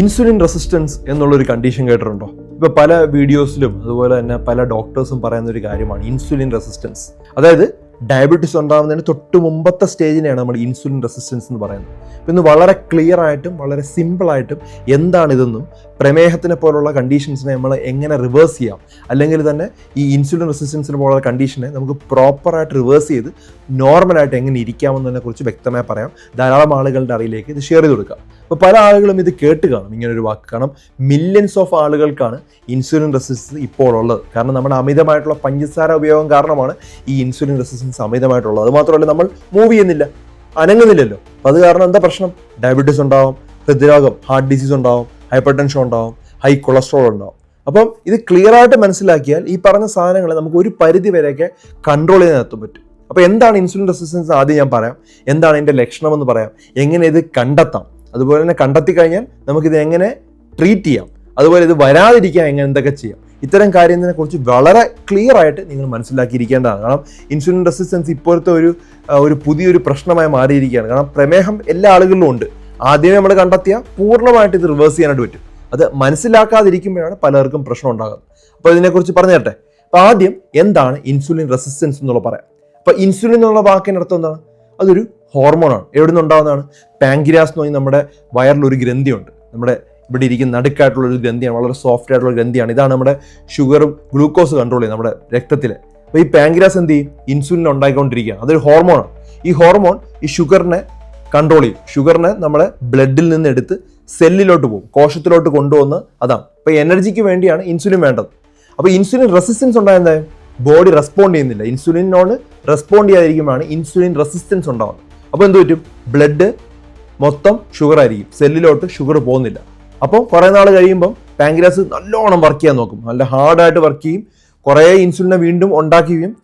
Insulin resistance എന്നുള്ളൊരു condition കേട്ടിട്ടുണ്ടോ? ഇപ്പോൾ പല വീഡിയോസിലും അതുപോലെ തന്നെ പല ഡോക്ടേഴ്സും പറയുന്ന ഒരു കാര്യമാണ് ഇൻസുലിൻ റെസിസ്റ്റൻസ്. അതായത് ഡയബറ്റീസ് ഉണ്ടാകുന്നതിന് തൊട്ട് മുമ്പത്തെ സ്റ്റേജിനെയാണ് നമ്മൾ ഇൻസുലിൻ റെസിസ്റ്റൻസ് എന്ന് പറയുന്നത്. ഇന്ന് വളരെ ക്ലിയർ ആയിട്ടും വളരെ സിമ്പിളായിട്ടും എന്താണിതെന്നും പ്രമേഹത്തിനെ പോലുള്ള കണ്ടീഷൻസിനെ നമ്മൾ എങ്ങനെ റിവേഴ്സ് ചെയ്യാം? അല്ലെങ്കിൽ തന്നെ ഈ ഇൻസുലിൻ റെസിസ്റ്റൻസിന് പോലുള്ള കണ്ടീഷനെ നമുക്ക് പ്രോപ്പറായിട്ട് റിവേഴ്സ് ചെയ്ത് നോർമലായിട്ട് എങ്ങനെ ഇരിക്കാമെന്നതിനെ കുറിച്ച് വ്യക്തമായി പറയാം. ധാരാളം ആളുകളുടെ അറിയിലേക്ക് ഇത് ഷെയർ ചെയ്ത് കൊടുക്കാം. അപ്പോൾ പല ആളുകളും ഇത് കേട്ട് കാണും. ഇങ്ങനെ ഒരു വാക്ക് കാരണം മില്യൺസ് ഓഫ് ആളുകൾക്കാണ് ഇൻസുലിൻ റെസിസ്റ്റൻസ് ഇപ്പോൾ ഉള്ളത്. കാരണം നമ്മുടെ അമിതമായിട്ടുള്ള പഞ്ചസാര ഉപയോഗം കാരണമാണ് ഈ ഇൻസുലിൻ റെസിസ്റ്റൻസ് അമിതമായിട്ടുള്ളത്. അത് മാത്രമല്ല നമ്മൾ മൂവ് ചെയ്യുന്നില്ല. അനങ്ങുന്നില്ലല്ലോ. അത് കാരണം എന്താ പ്രശ്നം? ഡയബറ്റീസ് ഉണ്ടാവും ഹൃദ്രോഗം ഹാർട്ട് ഡിസീസ് ഉണ്ടാവും. ഹൈപ്പർ ടെൻഷൻ ഉണ്ടാവും ഹൈ കൊളസ്ട്രോൾ ഉണ്ടാവും. അപ്പം ഇത് ക്ലിയർ ആയിട്ട് മനസ്സിലാക്കിയാൽ ഈ പറഞ്ഞ സാധനങ്ങളെ നമുക്ക് ഒരു പരിധി വരെയൊക്കെ കൺട്രോൾ ചെയ്ത് നിർത്താൻ പറ്റും. അപ്പോൾ എന്താണ് ഇൻസുലിൻ റെസിസ്റ്റൻസ് ആദ്യം ഞാൻ പറയാം. എന്താണ് ഇതിന്റെ ലക്ഷണം എന്ന് പറയാം. എങ്ങനെ ഇത് കണ്ടെത്താം. അതുപോലെ തന്നെ കണ്ടെത്തി കഴിഞ്ഞാൽ നമുക്കിത് എങ്ങനെ ട്രീറ്റ് ചെയ്യാം. അതുപോലെ ഇത് വരാതിരിക്കാൻ എങ്ങനെ എന്തൊക്കെ ചെയ്യാം. ഇത്തരം കാര്യത്തിനെ കുറിച്ച് വളരെ ക്ലിയർ ആയിട്ട് നിങ്ങൾ മനസ്സിലാക്കിയിരിക്കേണ്ടതാണ്. കാരണം ഇൻസുലിൻ റെസിസ്റ്റൻസ് ഇപ്പോഴത്തെ ഒരു ഒരു പുതിയൊരു പ്രശ്നമായി മാറിയിരിക്കുകയാണ്. കാരണം പ്രമേഹം എല്ലാ ആളുകളിലും ഉണ്ട്. ആദ്യമേ നമ്മൾ കണ്ടെത്തിയാൽ പൂർണമായിട്ട് ഇത് റിവേഴ്സ് ചെയ്യാനായിട്ട് പറ്റും. അത് മനസ്സിലാക്കാതിരിക്കുമ്പോഴാണ് പലർക്കും പ്രശ്നം ഉണ്ടാകുന്നത്. അപ്പോൾ ഇതിനെക്കുറിച്ച് പറഞ്ഞു തരട്ടെ. അപ്പോൾ ആദ്യം എന്താണ് ഇൻസുലിൻ റെസിസ്റ്റൻസ് എന്നുള്ള പറയാം. അപ്പോൾ ഇൻസുലിൻ എന്നുള്ള വാക്കിന്റെ അർത്ഥം എന്താണ്? അതൊരു ഹോർമോണാണ് എവിടെ നിന്നുണ്ടാകുന്നതാണ് പാങ്കിരാസ് എന്ന് പറഞ്ഞാൽ നമ്മുടെ വയറിലൊരു ഗ്രന്ഥിയുണ്ട്. നമ്മുടെ ഇവിടെ ഇരിക്കുന്ന നടുക്കായിട്ടുള്ള ഒരു ഗ്രന്ഥിയാണ്. വളരെ സോഫ്റ്റ് ആയിട്ടുള്ള ഗ്രന്ഥിയാണ്. ഇതാണ് നമ്മുടെ ഷുഗറും ഗ്ലൂക്കോസ് കൺട്രോൾ ചെയ്യുന്നത് നമ്മുടെ രക്തത്തിൽ. അപ്പോൾ ഈ പാങ്കിരാസ് എന്ത് ചെയ്യും? ഇൻസുലിൻ ഉണ്ടായിക്കൊണ്ടിരിക്കുകയാണ്. അതൊരു ഹോർമോണാണ് ഈ ഹോർമോൺ ഈ ഷുഗറിനെ കൺട്രോൾ ചെയ്യും. ഷുഗറിനെ നമ്മളെ ബ്ലഡിൽ നിന്ന് എടുത്ത് സെല്ലിലോട്ട് പോകും. കോശത്തിലോട്ട് കൊണ്ടുവന്ന് അതാണ്. അപ്പോൾ എനർജിക്ക് വേണ്ടിയാണ് ഇൻസുലിൻ വേണ്ടത്. അപ്പോൾ ഇൻസുലിൻ റെസിസ്റ്റൻസ് ഉണ്ടായ ബോഡി റെസ്പോണ്ട് ചെയ്യുന്നില്ല. ഇൻസുലിനോട് റെസ്പോണ്ട് ചെയ്യാതിരിക്കുമ്പോഴാണ് ഇൻസുലിൻ റെസിസ്റ്റൻസ് ഉണ്ടാവുന്നത്. അപ്പോൾ എന്ത് പറ്റും? ബ്ലഡ് മൊത്തം ഷുഗർ ആയിരിക്കും. സെല്ലിലോട്ട് ഷുഗർ പോകുന്നില്ല. അപ്പോൾ കുറേ നാൾ കഴിയുമ്പം പാങ്ക്രാസ് നല്ലോണം വർക്ക് ചെയ്യാൻ നോക്കും. നല്ല ഹാർഡായിട്ട് വർക്ക് ചെയ്യും. കുറേ ഇൻസുലിനെ വീണ്ടും ഉണ്ടാക്കുകയും.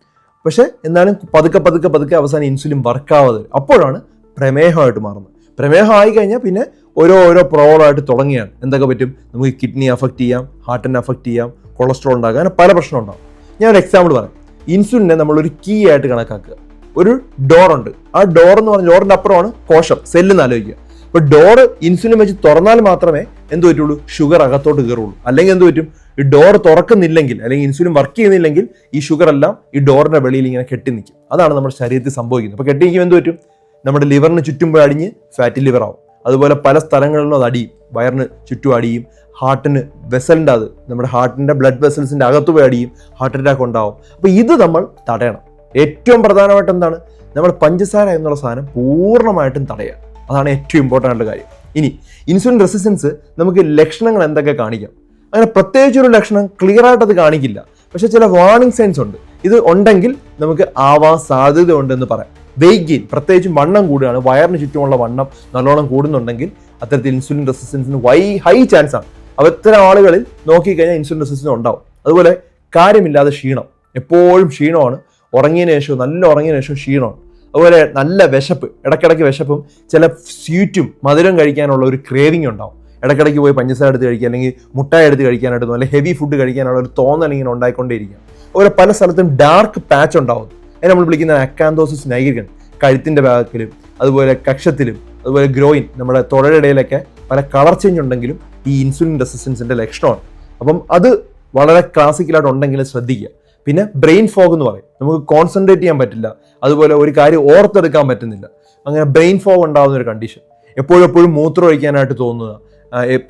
പക്ഷേ എന്നാലും പതുക്കെ പതുക്കെ പതുക്കെ അവസാനം ഇൻസുലിൻ വർക്കാവാതെ അപ്പോഴാണ് പ്രമേഹമായിട്ട് മാറുന്നത് പ്രമേഹം ആയി കഴിഞ്ഞാൽ പിന്നെ ഓരോ ഓരോ പ്രോബ്ലമായിട്ട് തുടങ്ങിയാണ്. എന്തൊക്കെ പറ്റും? നമുക്ക് കിഡ്നി അഫക്റ്റ് ചെയ്യാം ഹാർട്ടിനെ അഫക്റ്റ് ചെയ്യാം കൊളസ്ട്രോൾ ഉണ്ടാകും അങ്ങനെ പല പ്രശ്നം ഉണ്ടാകും. ഞാൻ ഒരു എക്സാമ്പിൾ പറയാം. ഇൻസുലിനെ നമ്മളൊരു കീ ആയിട്ട് കണക്കാക്കുക. ഒരു ഡോറുണ്ട് ആ ഡോർ എന്ന് പറഞ്ഞാൽ ഡോറിന്റെ അപ്പുറമാണ് കോശം സെല്ലെന്ന് ആലോചിക്കുക. അപ്പോൾ ഡോർ ഇൻസുലിൻ വെച്ച് തുറന്നാൽ മാത്രമേ എന്ത് പറ്റുള്ളൂ? ഷുഗർ അകത്തോട്ട് കയറുള്ളൂ. അല്ലെങ്കിൽ എന്ത് പറ്റും? ഈ ഡോർ തുറക്കുന്നില്ലെങ്കിൽ അല്ലെങ്കിൽ ഇൻസുലിൻ വർക്ക് ചെയ്യുന്നില്ലെങ്കിൽ ഈ ഷുഗർ എല്ലാം ഈ ഡോറിന്റെ വെളിയിൽ ഇങ്ങനെ കെട്ടി നിൽക്കും. അതാണ് നമ്മുടെ ശരീരത്തിൽ സംഭവിക്കുന്നത്. അപ്പോൾ കെട്ടി നിൽക്കുമ്പോൾ എന്ത് പറ്റും? നമ്മുടെ ലിവറിന് ചുറ്റും അടിഞ്ഞ് ഫാറ്റി ലിവർ ആവും. അതുപോലെ പല സ്ഥലങ്ങളിലും അത് അടിയും. വയറിന് ചുറ്റും അടിയും. ഹാർട്ടിന് വെസലിന്റെ അത്. നമ്മുടെ ഹാർട്ടിന്റെ ബ്ലഡ് വെസൽസിന്റെ അകത്ത് പോയി അടിയും. ഹാർട്ട് അറ്റാക്ക് ഉണ്ടാവും. അപ്പോൾ ഇത് നമ്മൾ തടയണം. ഏറ്റവും പ്രധാനമായിട്ട് എന്താണ്? നമ്മൾ പഞ്ചസാര എന്നുള്ള സാധനം പൂർണമായിട്ടും തടയുക. അതാണ് ഏറ്റവും ഇമ്പോർട്ടന്റ് ആയിട്ടുള്ള കാര്യം. ഇനി ഇൻസുലിൻ റെസിസ്റ്റൻസ് നമുക്ക് ലക്ഷണങ്ങൾ എന്തൊക്കെ കാണിക്കാം? അങ്ങനെ പ്രത്യേകിച്ച് ഒരു ലക്ഷണം ക്ലിയർ ആയിട്ട് അത് കാണിക്കില്ല. പക്ഷേ ചില വാർണിംഗ് സൈൻസ് ഉണ്ട്. ഇത് ഉണ്ടെങ്കിൽ നമുക്ക് ആവാൻ സാധ്യത ഉണ്ടെന്ന് പറയാം. വെയിറ്റ് ഗെയിൻ പ്രത്യേകിച്ചും വണ്ണം കൂടുകയാണ്. വയറിന് ചുറ്റുമുള്ള വണ്ണം നല്ലോണം കൂടുന്നുണ്ടെങ്കിൽ അത്തരത്തിൽ ഇൻസുലിൻ റെസിസ്റ്റൻസിന് വൈ ഹൈ ചാൻസ് ആണ്. അപ്പോൾ ഇത്തരം ആളുകളിൽ നോക്കിക്കഴിഞ്ഞാൽ ഇൻസുലിൻ റെസിസ്റ്റൻസ് ഉണ്ടാവും. അതുപോലെ കാര്യമില്ലാതെ ക്ഷീണം. എപ്പോഴും ക്ഷീണമാണ്. ഉറങ്ങിയതിന് ശേഷവും നല്ല ഉറങ്ങിയതിന് ശേഷവും ക്ഷീണമാണ്. അതുപോലെ നല്ല വിശപ്പ് ഇടയ്ക്കിടയ്ക്ക് വിശപ്പും ചില സ്വീറ്റും മധുരം കഴിക്കാനുള്ള ഒരു ക്രേവിങ് ഉണ്ടാവും. ഇടയ്ക്കിടയ്ക്ക് പോയി പഞ്ചസാര എടുത്ത് കഴിക്കുക അല്ലെങ്കിൽ മുട്ടായി എടുത്ത് കഴിക്കാനായിട്ട് അല്ലെങ്കിൽ ഹെവി ഫുഡ് കഴിക്കാനുള്ള ഒരു തോന്നൽ ഇങ്ങനെ ഉണ്ടായിക്കൊണ്ടേയിരിക്കുക അതുപോലെ പല സ്ഥലത്തും ഡാർക്ക് പാച്ച് ഉണ്ടാവും. അതിനെ നമ്മൾ വിളിക്കുന്ന അക്കാന്തോസിസ് നൈഗ്രികൻ കഴുത്തിന്റെ ഭാഗത്തിലും അതുപോലെ കക്ഷത്തിലും അതുപോലെ ഗ്രോയിൻ നമ്മുടെ ഇടയിലൊക്കെ പല കളർ ചേഞ്ച് ഉണ്ടെങ്കിലും ഈ ഇൻസുലിൻ റെസിസ്റ്റൻസിന്റെ ലക്ഷണമാണ്. അപ്പം അത് വളരെ ക്ലാസിക്കലായിട്ട് ഉണ്ടെങ്കിലും ശ്രദ്ധിക്കുക. പിന്നെ ബ്രെയിൻ ഫോഗ് എന്ന് പറയും. നമുക്ക് കോൺസെൻട്രേറ്റ് ചെയ്യാൻ പറ്റില്ല. അതുപോലെ ഒരു കാര്യം ഓർത്തെടുക്കാൻ പറ്റുന്നില്ല. അങ്ങനെ ബ്രെയിൻ ഫോഗ് ഉണ്ടാകുന്ന ഒരു കണ്ടീഷൻ എപ്പോഴും എപ്പോഴും മൂത്രം ഒഴിക്കാനായിട്ട് തോന്നുക.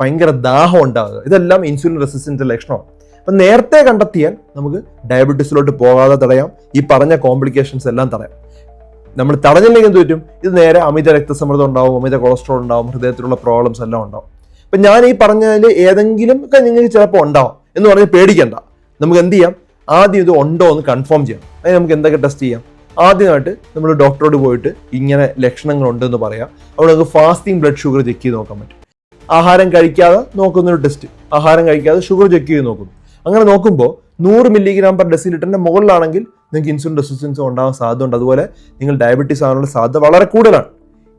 ഭയങ്കര ദാഹം ഉണ്ടാകുക. ഇതെല്ലാം ഇൻസുലിൻ റെസിസ്റ്റൻസിന്റെ ലക്ഷണമാണ്. അപ്പം നേരത്തെ കണ്ടെത്തിയാൽ നമുക്ക് ഡയബറ്റീസിലോട്ട് പോകാതെ തടയാം. ഈ പറഞ്ഞ കോംപ്ലിക്കേഷൻസ് എല്ലാം തടയാം. നമ്മൾ തടഞ്ഞില്ലെങ്കിൽ എന്ത് പറ്റും? ഇത് നേരെ അമിത രക്തസമ്മർദ്ദം ഉണ്ടാവും അമിത കൊളസ്ട്രോൾ ഉണ്ടാവും ഹൃദയത്തിലുള്ള പ്രോബ്ലംസ് എല്ലാം ഉണ്ടാവും. അപ്പം ഞാൻ ഈ പറഞ്ഞതിൽ ഏതെങ്കിലും ഒക്കെ നിങ്ങൾക്ക് ചിലപ്പോൾ ഉണ്ടാവും എന്ന് പറഞ്ഞ് പേടിക്കണ്ട. നമുക്ക് എന്ത് ചെയ്യാം? ആദ്യം ഇത് ഉണ്ടോ എന്ന് കൺഫേം ചെയ്യാം അതിന് നമുക്ക് എന്തൊക്കെ ടെസ്റ്റ് ചെയ്യാം? ആദ്യമായിട്ട് നമ്മൾ ഡോക്ടറോട് പോയിട്ട് ഇങ്ങനെ ലക്ഷണങ്ങളുണ്ടെന്ന് പറയാം. അവിടെ നമുക്ക് ഫാസ്റ്റിംഗ് ബ്ലഡ് ഷുഗർ ചെക്ക് ചെയ്ത് നോക്കാൻ പറ്റും. ആഹാരം കഴിക്കാതെ നോക്കുന്നൊരു ടെസ്റ്റ് ആഹാരം കഴിക്കാതെ ഷുഗർ ചെക്ക് ചെയ്ത് നോക്കുന്നു. അങ്ങനെ നോക്കുമ്പോൾ നൂറ് മില്ലിഗ്രാം പെർ ഡെസിലിറ്ററിന്റെ മുകളിലാണെങ്കിൽ നിങ്ങൾക്ക് ഇൻസുലിൻ റെസിസ്റ്റൻസ് ഉണ്ടാകാൻ സാധ്യതയുണ്ട്. അതുപോലെ നിങ്ങൾ ഡയബറ്റീസ് ആകാനുള്ള സാധ്യത വളരെ കൂടുതലാണ്.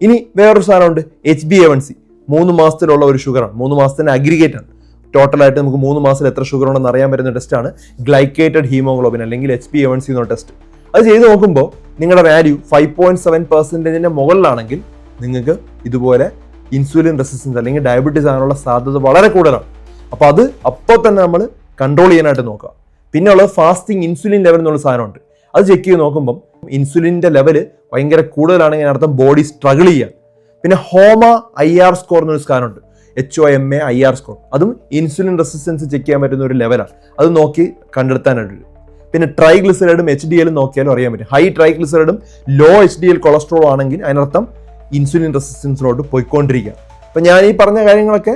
ഇനി വേറൊരു സാധനമുണ്ട് H B A one C മൂന്ന് മാസത്തിലുള്ള ഒരു ഷുഗറാണ് മൂന്ന് മാസത്തിന് അഗ്രിഗേറ്റ് ആണ്. ടോട്ടലായിട്ട് നമുക്ക് മൂന്ന് മാസത്തിൽ എത്ര ഷുഗർ ഉണ്ടെന്ന് അറിയാൻ പറ്റുന്ന ടെസ്റ്റാണ് ഗ്ലൈക്കേറ്റഡ് ഹീമോഗ്ലോബിൻ അല്ലെങ്കിൽ H P A one C എന്ന ടെസ്റ്റ് അത് ചെയ്ത് നോക്കുമ്പോൾ നിങ്ങളുടെ വാല്യൂ ഫൈവ് പോയിന്റ് സെവൻ പെർസെന്റേജിന്റെ മുകളിലാണെങ്കിൽ നിങ്ങൾക്ക് ഇതുപോലെ ഇൻസുലിൻ റെസിസ്റ്റൻസ് അല്ലെങ്കിൽ ഡയബറ്റീസ് ആകാനുള്ള സാധ്യത വളരെ കൂടുതലാണ്. അപ്പോൾ അത് അപ്പോൾ തന്നെ നമ്മൾ കൺട്രോൾ ചെയ്യാനായിട്ട് നോക്കുക. പിന്നെ ഉള്ളത് ഫാസ്റ്റിംഗ് ഇൻസുലിൻ ലെവൽ എന്നുള്ള സാധനമുണ്ട്. അത് ചെക്ക് ചെയ്ത് നോക്കുമ്പം ഇൻസുലിന്റെ ലെവൽ ഭയങ്കര കൂടുതലാണെങ്കിൽ അർത്ഥം ബോഡി സ്ട്രഗിൾ ചെയ്യുക പിന്നെ ഹോമ ഐ ആർ സ്കോർ എന്നൊരു സാധനമുണ്ട്. H O M A I R score അതും ഇൻസുലിൻ റെസിസ്റ്റൻസ് ചെക്ക് ചെയ്യാൻ പറ്റുന്ന ഒരു ലെവലാണ് അത് നോക്കി കണ്ടെടുത്താനായിട്ട് പിന്നെ ട്രൈഗ്ലിസറൈഡും എച്ച് ഡി എല്ലും നോക്കിയാലും അറിയാൻ പറ്റും. High ട്രൈഗ്ലിസറൈഡും low H D L cholesterol ആണെങ്കിൽ അതിനർത്ഥം ഇൻസുലിൻ റെസിസ്റ്റൻസിലോട്ട് പോയിക്കൊണ്ടിരിക്കുക. അപ്പം ഞാൻ ഈ പറഞ്ഞ കാര്യങ്ങളൊക്കെ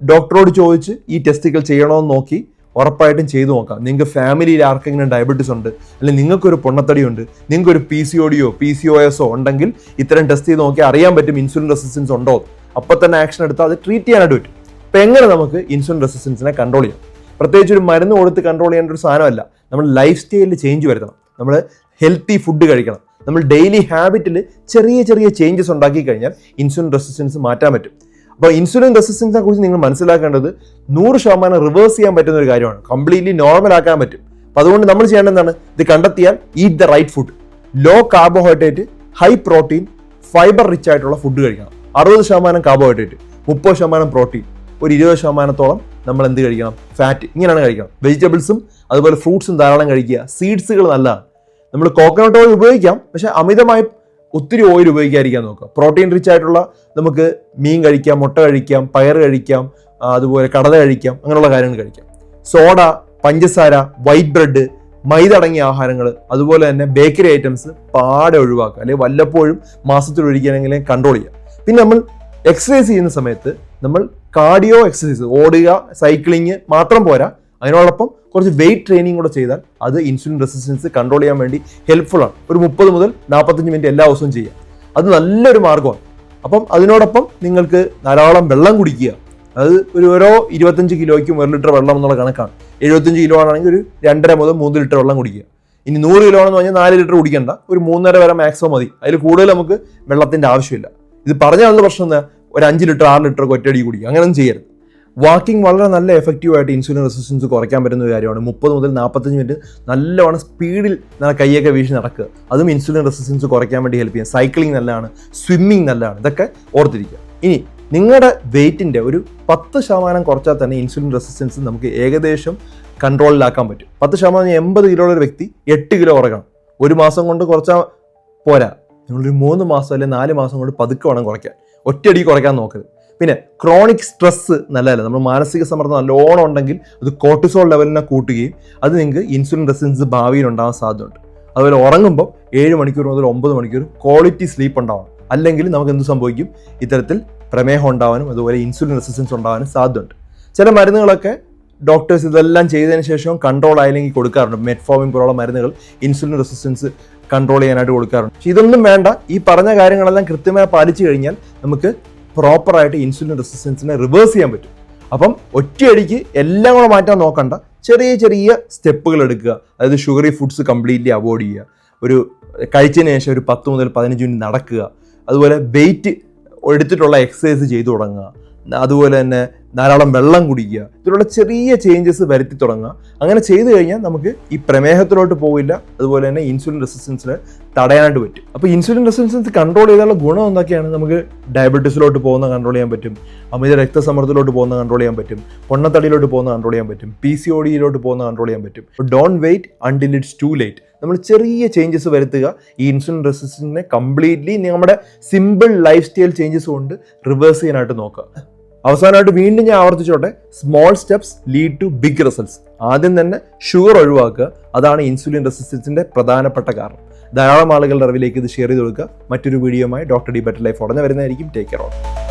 ഡോക്ടറോട് ചോദിച്ച് ഈ ടെസ്റ്റുകൾ ചെയ്യണമെന്ന് നോക്കി ഉറപ്പായിട്ടും ചെയ്തു നോക്കാം. നിങ്ങൾക്ക് ഫാമിലിയിൽ ആർക്കെങ്കിലും ഡയബറ്റീസ് ഉണ്ട് അല്ലെങ്കിൽ നിങ്ങൾക്കൊരു പൊണ്ണത്തടി ഉണ്ട് നിങ്ങൾക്കൊരു പി സി ഒ ഡിയോ പി സി ഒ എസോ ഉണ്ടെങ്കിൽ ഇത്തരം ടെസ്റ്റ് ചെയ്ത് നോക്കി അറിയാൻ പറ്റും ഇൻസുലിൻ റെസിസ്റ്റൻസ് ഉണ്ടോ അപ്പോൾ തന്നെ ആക്ഷൻ എടുത്താൽ അത് ട്രീറ്റ് ചെയ്യാനായിട്ട് പറ്റും. അപ്പോൾ എങ്ങനെ നമുക്ക് ഇൻസുലിൻ റെസിസ്റ്റൻസിനെ കൺട്രോൾ ചെയ്യാം? പ്രത്യേകിച്ച് ഒരു മരുന്ന് കൊടുത്ത് കൺട്രോൾ ചെയ്യേണ്ട ഒരു സാധനമല്ല. നമ്മൾ ലൈഫ് സ്റ്റൈലിൽ ചേഞ്ച് വരുത്തണം. നമ്മൾ ഹെൽത്തി ഫുഡ് കഴിക്കണം. നമ്മൾ ഡെയിലി ഹാബിറ്റിൽ ചെറിയ ചെറിയ ചേഞ്ചസ് ഉണ്ടാക്കി കഴിഞ്ഞാൽ ഇൻസുലിൻ റെസിസ്റ്റൻസ് മാറ്റാൻ പറ്റും. അപ്പോൾ ഇൻസുലിൻ റെസിസ്റ്റൻസിനെ കുറിച്ച് നിങ്ങൾ മനസ്സിലാക്കേണ്ടത് നൂറ് ശതമാനം റിവേഴ്സ് ചെയ്യാൻ പറ്റുന്ന ഒരു കാര്യമാണ്. കംപ്ലീറ്റ്ലി നോർമൽ ആക്കാൻ പറ്റും. അപ്പോൾ അതുകൊണ്ട് നമ്മൾ ചെയ്യേണ്ടത് എന്താണ്? ഇത് കണ്ടെത്തിയാൽ eat the right food low carbohydrate high protein fibre rich ആയിട്ടുള്ള ഫുഡ് കഴിക്കണം. അറുപത് ശതമാനം കാർബോഹൈഡ്രേറ്റ് മുപ്പത് ശതമാനം പ്രോട്ടീൻ ഒരു ഇരുപത് ശതമാനത്തോളം നമ്മൾ എന്ത് കഴിക്കണം? ഫാറ്റ് ഇങ്ങനെയാണ് കഴിക്കണം. വെജിറ്റബിൾസും അതുപോലെ ഫ്രൂട്ട്സും ധാരാളം കഴിക്കുക. സീഡ്സുകൾ നല്ലതാണ്. നമ്മൾ കോക്കനട്ട് ഓയിൽ ഉപയോഗിക്കാം. പക്ഷേ അമിതമായി ഒത്തിരി ഓയിൽ ഉപയോഗിക്കാതിരിക്കാൻ നോക്കുക. പ്രോട്ടീൻ റിച്ച് ആയിട്ടുള്ള നമുക്ക് മീൻ കഴിക്കാം മുട്ട കഴിക്കാം പയർ കഴിക്കാം അതുപോലെ കടല കഴിക്കാം അങ്ങനെയുള്ള കാര്യങ്ങൾ കഴിക്കാം. സോഡ പഞ്ചസാര വൈറ്റ് ബ്രെഡ് മൈദ അടങ്ങിയ ആഹാരങ്ങൾ അതുപോലെ തന്നെ ബേക്കറി ഐറ്റംസ് പാടെ ഒഴിവാക്കുക. അല്ലെങ്കിൽ വല്ലപ്പോഴും മാസത്തിൽ ഒഴിക്കുകയാണെങ്കിലും കൺട്രോൾ ചെയ്യുക. പിന്നെ നമ്മൾ എക്സസൈസ് ചെയ്യുന്ന സമയത്ത് നമ്മൾ കാർഡിയോ എക്സസൈസ് ഓടുക സൈക്ലിങ് മാത്രം പോരാ. അതിനോടൊപ്പം കുറച്ച് വെയിറ്റ് ട്രെയിനിങ് കൂടെ ചെയ്താൽ അത് ഇൻസുലിൻ റെസിസ്റ്റൻസ് കൺട്രോൾ ചെയ്യാൻ വേണ്ടി ഹെൽപ്ഫുൾ ആണ്. ഒരു മുപ്പത് മുതൽ നാൽപ്പത്തഞ്ച് മിനിറ്റ് എല്ലാ ദിവസവും ചെയ്യാം അത് നല്ലൊരു മാർഗമാണ് അപ്പം അതിനോടൊപ്പം നിങ്ങൾക്ക് ധാരാളം വെള്ളം കുടിക്കുക. അത് ഒരു ഓരോ ഇരുപത്തഞ്ച് കിലോയ്ക്കും ഒരു ലിറ്റർ വെള്ളം എന്നുള്ള കണക്കാണ്. എഴുപത്തഞ്ച് കിലോ ആണെങ്കിൽ ഒരു രണ്ടര മുതൽ മൂന്ന് ലിറ്റർ വെള്ളം കുടിക്കുക. ഇനി നൂറ് കിലോ ആണെന്ന് പറഞ്ഞാൽ നാല് ലിറ്റർ കുടിക്കണ്ട. ഒരു മൂന്നര വരെ മാക്സിമം മതി. അതിൽ കൂടുതൽ നമുക്ക് വെള്ളത്തിന്റെ ആവശ്യമില്ല. ഇത് പറഞ്ഞാൽ പ്രശ്നം എന്താ? ഒരു അഞ്ച് ലിറ്റർ ആറ് ലിറ്റർ ഒറ്റയടി കുടിക്കുക. അങ്ങനെയൊന്നും ചെയ്യരുത്. വാക്കിംഗ് വളരെ നല്ല എഫക്റ്റീവ് ആയിട്ട് ഇൻസുലിൻ റെസിസ്റ്റൻസ് കുറയ്ക്കാൻ പറ്റുന്ന ഒരു കാര്യമാണ്. മുപ്പത് മുതൽ നാൽപ്പത്തഞ്ച് മിനിറ്റ് നല്ലവണ്ണം സ്പീഡിൽ കൈയൊക്കെ വീശി നടക്കുക. അതും ഇൻസുലിൻ റെസിസ്റ്റൻസ് കുറയ്ക്കാൻ വേണ്ടി ഹെൽപ്പ് ചെയ്യും സൈക്ലിംഗ് നല്ലതാണ് സ്വിമ്മിങ് നല്ലതാണ്. ഇതൊക്കെ ഓർത്തിരിക്കുക. ഇനി നിങ്ങളുടെ വെയിറ്റിന്റെ ഒരു പത്ത് ശതമാനം കുറച്ചാൽ തന്നെ ഇൻസുലിൻ റെസിസ്റ്റൻസ് നമുക്ക് ഏകദേശം കൺട്രോളിലാക്കാൻ പറ്റും. പത്ത് ശതമാനം എൺപത് കിലോ ഒരു വ്യക്തി എട്ട് കിലോ കുറയ്ക്കണം. ഒരു മാസം കൊണ്ട് കുറച്ചാൽ പോരാ. നിങ്ങളൊരു മൂന്ന് മാസം അല്ലെങ്കിൽ നാല് മാസം കൊണ്ട് പതുക്കെ വേണം കുറയ്ക്കാൻ. ഒറ്റയടി കുറയ്ക്കാൻ നോക്കരുത്. പിന്നെ ക്രോണിക് സ്ട്രെസ് നല്ലതല്ല? നമ്മൾ മാനസിക സമ്മർദ്ദം നല്ലോണം ഉണ്ടെങ്കിൽ അത് കോർട്ടിസോൾ ലെവലിനെ കൂട്ടുകയും അത് നിങ്ങൾക്ക് ഇൻസുലിൻ റെസിസ്റ്റൻസ് ഭാവിയിൽ ഉണ്ടാകാൻ സാധ്യതയുണ്ട്. അതുപോലെ ഉറങ്ങുമ്പോൾ ഏഴ് മണിക്കൂർ മുതൽ ഒമ്പത് മണിക്കൂർ ക്വാളിറ്റി സ്ലീപ്പ് ഉണ്ടാവണം. അല്ലെങ്കിൽ നമുക്ക് എന്ത് സംഭവിക്കും? ഇത്തരത്തിൽ പ്രമേഹം ഉണ്ടാവാനും അതുപോലെ ഇൻസുലിൻ റെസിസ്റ്റൻസ് ഉണ്ടാവാനും സാധ്യതയുണ്ട്. ചില മരുന്നുകളൊക്കെ ഡോക്ടേഴ്സ് ഇതെല്ലാം ചെയ്തതിന് ശേഷം കൺട്രോൾ ആയില്ലെങ്കിൽ കൊടുക്കാറുണ്ട്. മെറ്റ്ഫോമിൻ പോലുള്ള മരുന്നുകൾ ഇൻസുലിൻ റെസിസ്റ്റൻസ് കൺട്രോൾ ചെയ്യാനായിട്ട് കൊടുക്കാറുണ്ട്. പക്ഷേ ഇതൊന്നും വേണ്ട. ഈ പറഞ്ഞ കാര്യങ്ങളെല്ലാം കൃത്യമായി പാലിച്ചു കഴിഞ്ഞാൽ നമുക്ക് പ്രോപ്പറായിട്ട് ഇൻസുലിൻ റെസിസ്റ്റൻസിനെ റിവേഴ്സ് ചെയ്യാൻ പറ്റും. അപ്പം ഒറ്റയടിക്ക് എല്ലാം കൂടെ മാറ്റാൻ നോക്കണ്ട. ചെറിയ ചെറിയ സ്റ്റെപ്പുകൾ എടുക്കുക. അതായത് ഷുഗറി ഫുഡ്സ് കംപ്ലീറ്റ്ലി അവോയ്ഡ് ചെയ്യുക. ഒരു കഴിച്ചതിന് ശേഷം ഒരു പത്ത് മുതൽ പതിനഞ്ച് മിനിറ്റ് നടക്കുക. അതുപോലെ വെയിറ്റ് എടുത്തിട്ടുള്ള എക്സസൈസ് ചെയ്തു തുടങ്ങുക. അതുപോലെ തന്നെ ധാരാളം വെള്ളം കുടിക്കുക ഇതിലുള്ള ചെറിയ ചേഞ്ചസ് വരുത്തി തുടങ്ങുക. അങ്ങനെ ചെയ്തു കഴിഞ്ഞാൽ നമുക്ക് ഈ പ്രമേഹത്തിലോട്ട് പോകില്ല അതുപോലെ തന്നെ ഇൻസുലിൻ റെസിസ്റ്റൻസിന് തടയാനായിട്ട് പറ്റും. അപ്പോൾ ഇൻസുലിൻ റെസിസ്റ്റൻസ് കൺട്രോൾ ചെയ്താലുള്ള ഗുണം എന്തൊക്കെയാണ്? നമുക്ക് ഡയബറ്റീസിലോട്ട് പോകുന്ന കൺട്രോൾ ചെയ്യാൻ പറ്റും അമിത രക്തസമ്മർദ്ദത്തിലോട്ട് പോകുന്ന കൺട്രോൾ ചെയ്യാൻ പറ്റും പൊണ്ണത്തടിയിലോട്ട് പോകുന്ന കൺട്രോൾ ചെയ്യാൻ പറ്റും പി സി ഒ ഡിയിലോട്ട് പോകുന്ന കൺട്രോൾ ചെയ്യാൻ പറ്റും. Don't wait until it's too late നമ്മൾ ചെറിയ ചേഞ്ചസ് വരുത്തുക. ഈ ഇൻസുലിൻ റെസിസ്റ്റൻസിനെ കംപ്ലീറ്റ്ലി നമ്മുടെ സിമ്പിൾ ലൈഫ് സ്റ്റൈൽ ചേഞ്ചസ് കൊണ്ട് റിവേഴ്സ് ചെയ്യാനായിട്ട് നോക്കുക. അവസാനമായിട്ട് വീണ്ടും ഞാൻ ആവർത്തിച്ചോട്ടെ. Small steps lead to big results ആദ്യം തന്നെ ഷുഗർ ഒഴിവാക്കുക. അതാണ് ഇൻസുലിൻ റെസിസ്റ്റൻസിന്റെ പ്രധാനപ്പെട്ട കാരണം. ധാരാളം ആളുകളുടെ അറിവിലേക്ക് ഇത് ഷെയർ ചെയ്ത് കൊടുക്കുക. മറ്റൊരു വീഡിയോയുമായി ഡോക്ടർ ഡി ബെറ്റർ ലൈഫ് ഉടനെ വരുന്നതായിരിക്കും. Take care of